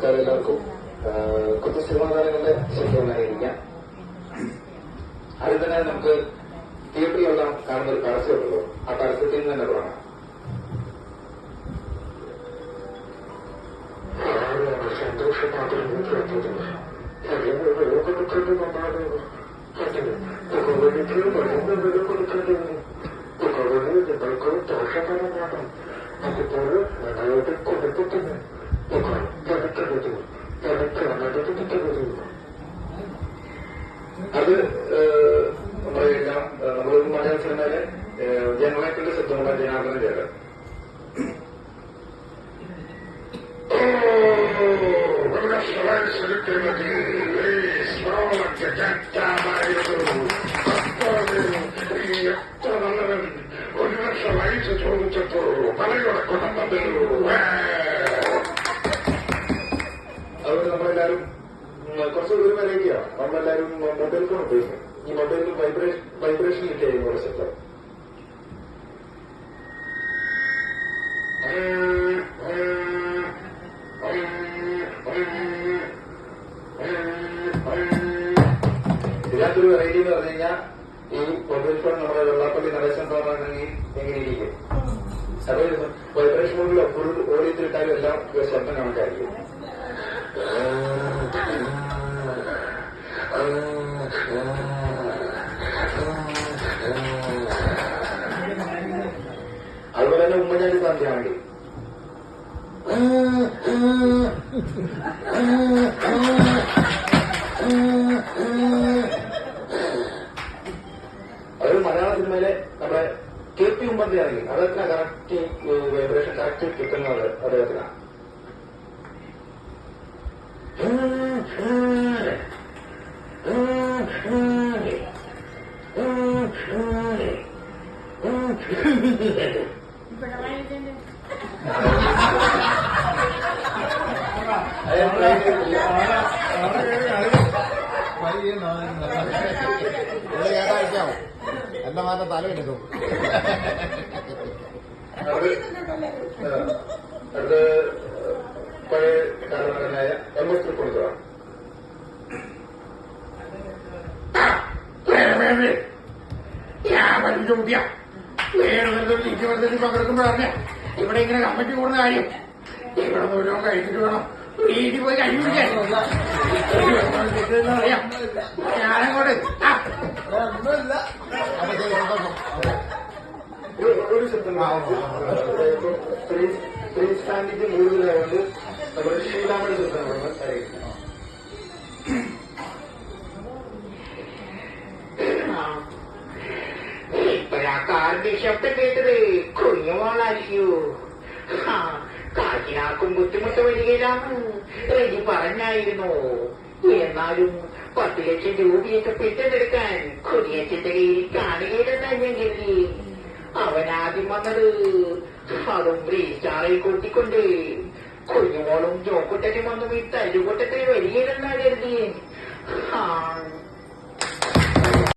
നമസ്കാരം എല്ലാവർക്കും. കുറച്ച് സിനിമാ താരങ്ങളുടെ ശബ്ദമായിരിക്കാം ആദ്യം തന്നെ നമുക്ക് തിയേറ്ററിലുള്ള കാണുന്ന ഒരു പരസ്യമുണ്ടല്ലോ ആ പരസ്യത്തിൽ നിന്ന് തന്നെ തുടങ്ങാം കൊടുക്കേണ്ടത് നന്നാകുന്നു അതിന് പുകവലിക്ക് വലിയ വില കൊടുക്കേണ്ടത് പുകവലി നിങ്ങൾക്ക് ദോഷകരമാണ് അതുപോലെ നിങ്ങളുടെ കുടുംബത്തിന് പുക പണിക്കരുത് പണിക്ക് അനുവദിക്കരുത് അത് ഏഹ്, നമ്മൾ മലയാള സിനിമയിലെ ജനറേറ്ററിന്റെ ശബ്ദമുള്ള ജനാർദ്ദന ചേട്ടൻ എത്ര ഫോൺ ഉപയോഗിക്കും. ഈ മൊബൈലിൽ വൈബ്രേഷൻ വൈബ്രേഷൻ ഇരിക്കും കുറച്ചിട്ട് ഇതിനകത്തൊരു വെറൈറ്റി എന്ന് പറഞ്ഞു കഴിഞ്ഞാൽ ഈ മൊബൈൽ ഫോൺ നമ്മുടെ വെള്ളാപ്പള്ളി നടേശൻ സാറാണെങ്കിൽ എങ്ങനെ ഇരിക്കും. അത് വൈബ്രേഷൻ മോഡിൽ ഓടിയിട്ടിട്ടാലും എല്ലാം ശബ്ദം കണക്കായിരിക്കും. തന്നെ ഉമ്മൻചാണ്ടി സാന്ധ്യമാണെങ്കിൽ അതൊരു മലയാള സിനിമയിലെ നമ്മുടെ കെ പി ഉമ്മന്റെ ഇറങ്ങി അദ്ദേഹത്തിന് കറക്റ്റ് വൈബ്രേഷൻ കറക്റ്റ് കിട്ടുന്നത് അദ്ദേഹത്തിനാണ് കേട്ടായിരിക്കാമോ എന്റെ മാത്രം തല എടുക്കും അത് പഴയ കാരണവനായ എം എസ് തൃപ്പൂണിത്തുറ ഞാൻ ചോദ്യ വേറെ ഇരുപത്തഞ്ച് പങ്കെടുക്കുമ്പോഴറിഞ്ഞ ഇവിടെ ഇങ്ങനെ കമ്മിറ്റി കൂടുന്ന കാര്യം ഇവിടെ മുഴുവൻ കഴിച്ചിട്ട് വേണം വീട്ടിൽ പോയി കഴിച്ചു അറിയാം ഞാനങ്ങോട്ട് ഒരു- സ്ത്രീ സ്ത്രീ സാന്നിധ്യം കൂടുതലായതുകൊണ്ട് നമ്മുടെ ശീലാമണി ശബ്ദമാണ് അറിയിക്കുന്നത് കാറിന്റെ ശബ്ദം കേട്ടത് കുഞ്ഞുമോളായിരിക്കൂ കാറ്റിനാക്കും ബുദ്ധിമുട്ട് വരികയിലാണ് റെജി പറഞ്ഞായിരുന്നു. എന്നാലും പത്ത് ലക്ഷം രൂപയൊക്കെ പെട്ടെടുക്കാൻ കുടിയച്ഛന്റെ കയ്യിൽ കാണുകയില്ലെന്നാ ഞാൻ കരുതി. അവൻ ആദ്യം വന്നത് അതും റീസ്റ്റാറിൽ കൂട്ടിക്കൊണ്ട് കുഞ്ഞുമോളും ജോക്കുട്ടനും ഒന്നും ഈ തല്ലുകൂട്ടത്തിൽ വരികയില്ലെന്നാ കരുതി ആ